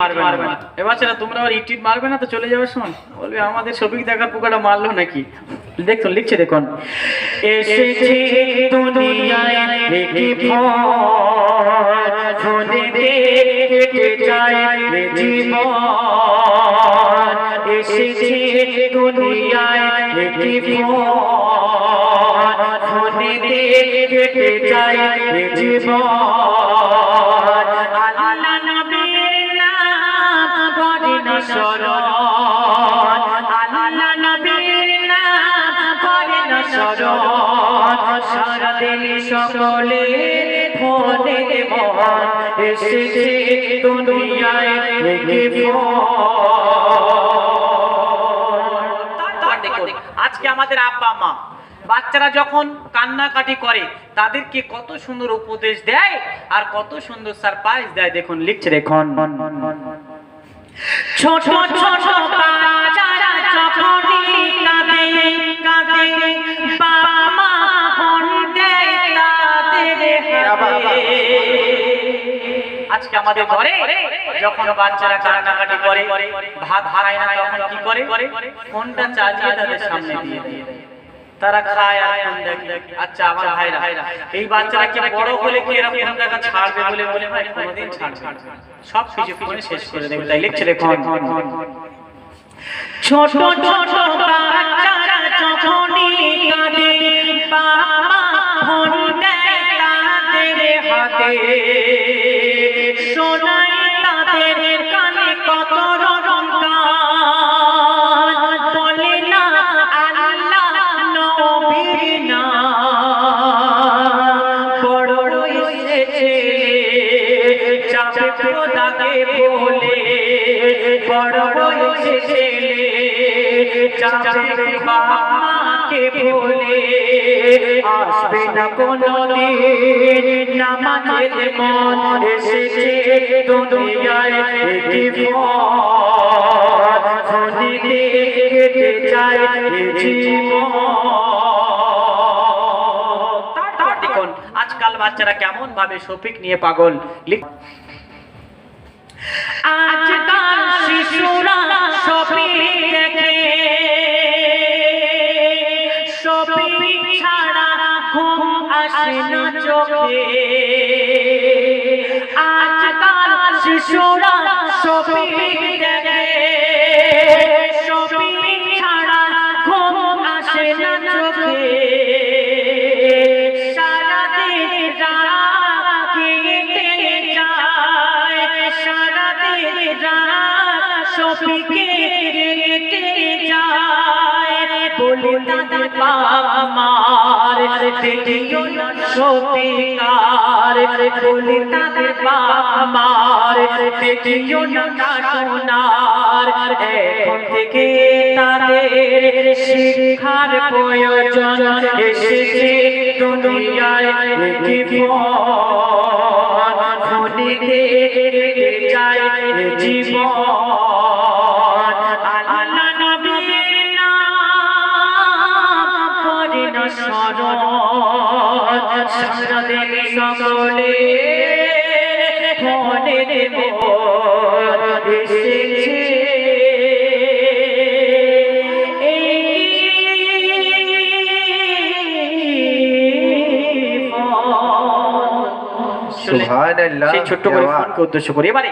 মারবে দেখার পোকাটা মারলো নাকি? দেখো লিখছে দেখুন। এসেছে দুনিয়ায় জীবন। আজকে আমাদের আব্বা মা, বাচ্চারা যখন কান্নাকাটি করে, তাদেরকে কত সুন্দর উপদেশ দেয় আর কত সুন্দর সারপ্রাইজ দেয়, দেখুন, লিখছে, দেখুন। ছোট ছোট বাচ্চারা যখনই কাঁদে কাঁদে বাবা মা ফোন দেয় আজকে আমাদের ঘরে যখন বাচ্চারা কান্নাকাটি করে ভাত খায় না তখন কি করে? ফোনটা চালিয়ে তাদের সামনে দিয়ে দেয়? তারা খায় আর ফোন দেখে। আচ্ছা আমার ভাইরা, এই বাচ্চারা কি বড় হলে কি ফোন দেখা ছাড়বে বলে ছাড়বে সব কিছু পিছনে শেষ করে দেবে। তাই ছোট ছোট বাচ্চারা যখনই কাঁদে, বাবা ফোন দেয় তাদের হাতে। আজকাল বাচ্চারা কেমন ভাবে শফিক নিয়ে পাগল? আজকাল শিশুরা শফিক দেখে। শফিক ছাড়া ঘুম আসে না চোখে। শিশুরা শফিকে কেটে যায় বলে বলে তাদের বাবার দেখিও শিক্ষার প্রয়োজন এসেছে দুনিয়ায় যায় জীবন। আল্লাহ নবীর নাম করে না স্মরণ। সারাদিন সকলে দেব এসেছে। সেই ছোট্ট করে ফোনকে উদ্দেশ্য করি। এবারে